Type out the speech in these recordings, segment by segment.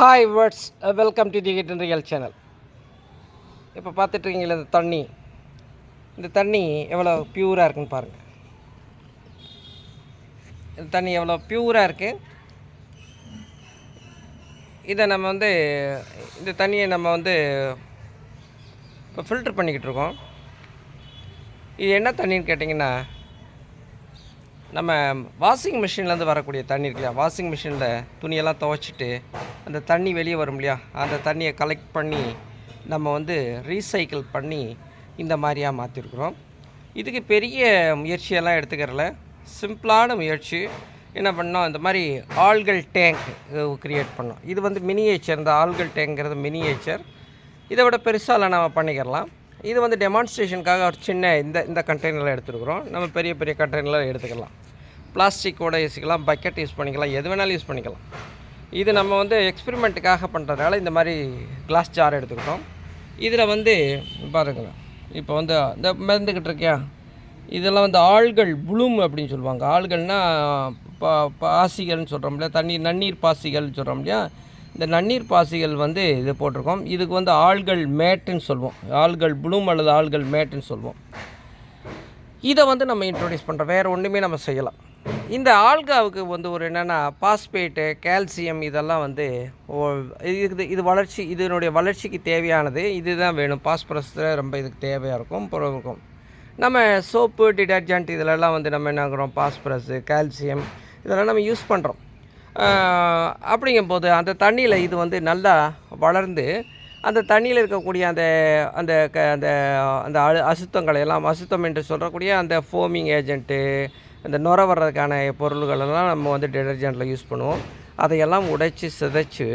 Hi words welcome to the kitten real channel இப்போ பார்த்துட்ருக்கீங்களா இந்த தண்ணி? இந்த தண்ணி எவ்வளோ பியூராக இருக்குன்னு பாருங்கள் இந்த தண்ணி எவ்வளோ பியூராக இருக்குது இதை நம்ம வந்து இந்த தண்ணியை நம்ம வந்து இப்போ ஃபில்டர் பண்ணிக்கிட்டு இருக்கோம் இது என்ன தண்ணின்னு கேட்டிங்கன்னா நம்ம வாஷிங் மிஷின்லேருந்து வரக்கூடிய தண்ணி இருக்கு இல்லையா? வாஷிங் மிஷினில் துணியெல்லாம் துவைச்சிட்டு அந்த தண்ணி வெளியே வரும் இல்லையா? அந்த தண்ணியை கலெக்ட் பண்ணி நம்ம வந்து ரீசைக்கிள் பண்ணி இந்த மாதிரியாக மாற்றிருக்கிறோம் இதுக்கு பெரிய முயற்சியெல்லாம் எடுத்துக்கிறல சிம்பிளான முயற்சி. என்ன பண்ணோம்? இந்த மாதிரி ஆள்கள் டேங்க் க்ரியேட் பண்ணோம். இது வந்து மினியேச்சர் இந்த ஆள்கள் டேங்கிறது மினியேச்சர் இதை விட பெருசாலாம் நம்ம பண்ணிக்கிறலாம். இது வந்து டெமான்ஸ்ட்ரேஷனுக்காக ஒரு சின்ன இந்த இந்த கண்டெய்னரில் எடுத்துருக்குறோம். நம்ம பெரிய பெரிய கண்டெய்னரில் எடுத்துக்கலாம். பிளாஸ்டிக்கோட யூஸிக்கலாம் பக்கெட் யூஸ் பண்ணிக்கலாம். எது வேணாலும் யூஸ் பண்ணிக்கலாம். இது நம்ம வந்து எக்ஸ்பெரிமெண்ட்டுக்காக பண்ணுறதுனால இந்த மாதிரி கிளாஸ் ஜார் எடுத்துக்கிட்டோம். இதில் வந்து பாருங்களேன் இப்போ வந்து இந்த மிதந்துக்கிட்டு இருக்கியா? இதெல்லாம் வந்து ஆள்கள் புளும் அப்படின்னு சொல்லுவாங்க. ஆள்கள்னால் பா பாசிகள்னு சொல்கிறோம் இல்லையா? தண்ணீர் நன்னீர் பாசிகள்னு சொல்கிறோம் இல்லையா? இந்த நன்னீர் பாசிகள் வந்து இது போட்டிருக்கோம். இதுக்கு வந்து ஆள்கள் மேட்டுன்னு சொல்லுவோம் ஆள்கள் ப்ளூம் அல்லது ஆள்கள் மேட்டுன்னு சொல்லுவோம் இதை வந்து நம்ம இன்ட்ரொடியூஸ் பண்ணுறோம் வேறு ஒன்றுமே நம்ம செய்யலாம். இந்த ஆல்காவுக்கு வந்து ஒரு என்னென்னா பாஸ்பேட்டு கால்சியம் இதெல்லாம் வந்து இது இது வளர்ச்சி இதனுடைய வளர்ச்சிக்கு தேவையானது இதுதான் வேணும். பாஸ்பரஸ் ரொம்ப இதுக்கு தேவையாக இருக்கும் அப்புறம் இருக்கும். நம்ம சோப்பு டிடர்ஜென்ட் இதிலெல்லாம் வந்து நம்ம என்ன ஆகுறோம்? கால்சியம் இதெல்லாம் நம்ம யூஸ் பண்ணுறோம் அப்படிங்கும்போது அந்த தண்ணியில் இது வந்து நல்லா வளர்ந்து அந்த தண்ணியில் இருக்கக்கூடிய அந்த அந்த க அந்த அந்த அழு அசுத்தங்களை எல்லாம் அசுத்தம் என்று சொல்லக்கூடிய அந்த ஃபோமிங் ஏஜென்ட்டு அந்த நுர வர்றதுக்கான பொருள்கள் எல்லாம் நம்ம வந்து டிடர்ஜெண்ட்டில் யூஸ் பண்ணுவோம். அதையெல்லாம் உடைச்சி சிதைச்சு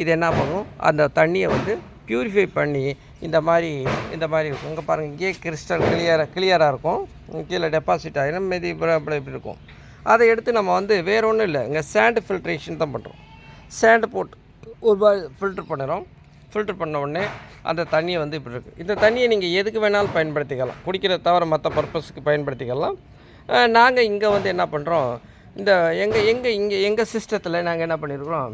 இது என்ன பண்ணும்? அந்த தண்ணியை வந்து ப்யூரிஃபை பண்ணி இந்த மாதிரி இந்த மாதிரி இருக்கும். இங்கே பாருங்கள் இங்கேயே கிறிஸ்டல் கிளியராக கிளியராக இருக்கும். கீழே டெபாசிட் ஆகிடும் மீதி இப்படி இப்படி இருக்கும். அதை எடுத்து நம்ம வந்து வேறு ஒன்றும் இல்லை இங்கே சேண்டு ஃபில்ட்ரேஷன் தான் பண்ணுறோம் சேண்டு போட்டு ஒரு ஃபில்ட்ரு பண்ணுறோம் ஃபில்ட்ரு பண்ண உடனே அந்த தண்ணியை வந்து இப்படி இருக்குது இந்த தண்ணியை நீங்கள் எதுக்கு வேணாலும் பயன்படுத்திக்கலாம். குடிக்கிற தவிர மற்ற பர்பஸுக்கு பயன்படுத்திக்கலாம். நாங்கள் இங்கே வந்து என்ன பண்ணுறோம் இந்த எங்கள் எங்கள் இங்கே எங்கள் சிஸ்டத்தில் நாங்கள் என்ன பண்ணியிருக்கிறோம்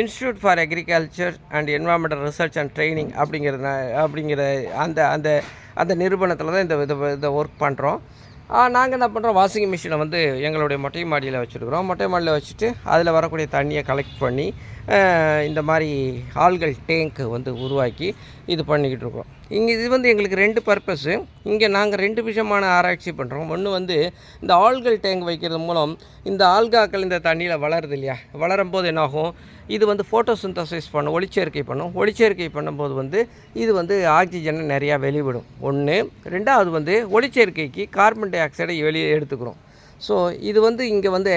institute for agriculture and environmental research and training அப்படிங்கிறது அப்படிங்கிற அந்த அந்த அந்த நிறுவனத்தில் தான் இந்த இதை ஒர்க் பண்ணுறோம் நாங்கள் என்ன பண்ணுறோம் வாஷிங் மிஷினை வந்து எங்களுடைய மொட்டை மாடியில் வச்சுருக்குறோம். மொட்டை மாடியில் வச்சுட்டு அதில் வரக்கூடிய தண்ணியை கலெக்ட் பண்ணி இந்த மாதிரி ஆள்கள் டேங்க்கு வந்து உருவாக்கி இது பண்ணிக்கிட்டு இருக்கோம். இங்கே இது வந்து எங்களுக்கு ரெண்டு பர்பஸ்ஸு இங்கே நாங்கள் ரெண்டு விஷயமான ஆராய்ச்சி பண்ணுறோம் ஒன்று வந்து இந்த ஆள்கள் டேங்க் வைக்கிறது மூலம் இந்த ஆல்காக்கள் இந்த தண்ணியில் வளருது இல்லையா? வளரும் போது என்னாகும்? இது வந்து ஃபோட்டோசிந்தசைஸ் பண்ணும் ஒளிச்சேர்க்கை பண்ணும். ஒளிச்சேர்க்கை பண்ணும்போது வந்து இது வந்து ஆக்சிஜனை நிறையா வெளிவிடும். ஒன்று ரெண்டாவது வந்து ஒளிச்சேர்க்கைக்கு கார்பன் டை ஆக்சைடை வெளியே எடுத்துக்கிறோம். ஸோ இது வந்து இங்கே வந்து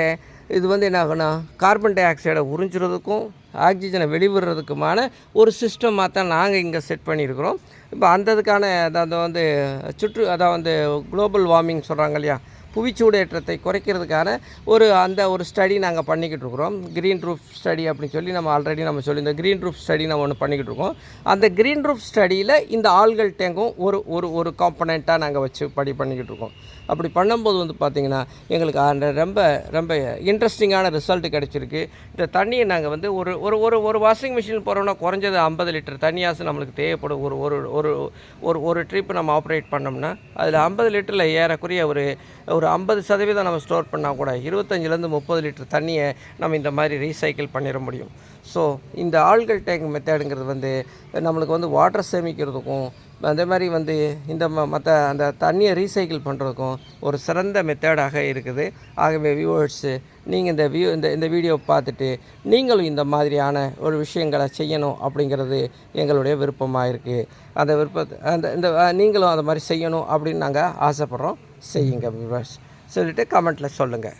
இது வந்து என்ன ஆகுன்னா கார்பன் டை ஆக்சைடை உறிஞ்சுறதுக்கும் ஆக்சிஜனை வெளிவிடுறதுக்குமான ஒரு சிஸ்டமாக தான் நாங்கள் இங்கே செட் பண்ணியிருக்கிறோம் இப்போ அந்த இதுக்கான அதாவது வந்து சுற்று அதாவது வந்து குளோபல் வார்மிங் சொல்கிறாங்க இல்லையா? புவிச்சூடேற்றத்தை குறைக்கிறதுக்கான ஒரு அந்த ஒரு ஸ்டடி நாங்கள் பண்ணிக்கிட்டு இருக்கிறோம். க்ரீன் ரூஃப் ஸ்டடி அப்படின்னு சொல்லி நம்ம ஆல்ரெடி நம்ம சொல்லி இந்த க்ரீன் ரூஃப் ஸ்டடி நம்ம ஒன்று பண்ணிக்கிட்டு இருக்கோம். அந்த க்ரீன் ரூஃப் ஸ்டடியில் இந்த ஆள்கள் டேங்கும் ஒரு ஒரு ஒரு காம்பனண்ட்டாக நாங்கள் வச்சு படி பண்ணிக்கிட்டு இருக்கோம். அப்படி பண்ணும்போது வந்து பார்த்திங்கன்னா எங்களுக்கு அந்த ரொம்ப ரொம்ப இன்ட்ரெஸ்டிங்கான ரிசல்ட் கிடச்சிருக்கு. இந்த தண்ணியை நாங்கள் வந்து ஒரு ஒரு ஒரு ஒரு வாஷிங் மிஷின் போகிறோம்னா குறைஞ்சது ஐம்பது லிட்டர் தண்ணியாசு நம்மளுக்கு தேவைப்படும். ஒரு ஒரு ஒரு ஒரு ஒரு ட்ரிப் நம்ம ஆப்ரேட் பண்ணோம்னா அதில் ஐம்பது லிட்டரில் ஏறக்குறைய ஒரு ஒரு ஒரு ஐம்பது சதவீதம் நம்ம ஸ்டோர் பண்ணால் கூட இருபத்தஞ்சிலேருந்து முப்பது லிட்டர் தண்ணியை நம்ம இந்த மாதிரி ரீசைக்கிள் பண்ணிட முடியும். ஸோ இந்த ஆள்கள் டேங்க் மெத்தேடுங்கிறது வந்து நம்மளுக்கு வந்து வாட்டர் சேமிக்கிறதுக்கும் அதே மாதிரி வந்து இந்த ம மற்ற அந்த தண்ணியை ரீசைக்கிள் பண்ணுறதுக்கும் ஒரு சிறந்த மெத்தேடாக இருக்குது. ஆகவே வியூவர்ஸு நீங்கள் இந்த வியூ இந்த இந்த வீடியோ பார்த்துட்டு நீங்களும் இந்த மாதிரியான ஒரு விஷயங்களை செய்யணும் அப்படிங்கிறது எங்களுடைய விருப்பமாக இருக்குது அந்த விருப்பத்தை அந்த இந்த நீங்களும் அந்த மாதிரி செய்யணும் அப்படின்னு நாங்கள் ஆசைப்பட்றோம். செய்யுங்க விவர்ஸ் சொல்லிவிட்டு கமெண்ட்டில் சொல்லுங்கள்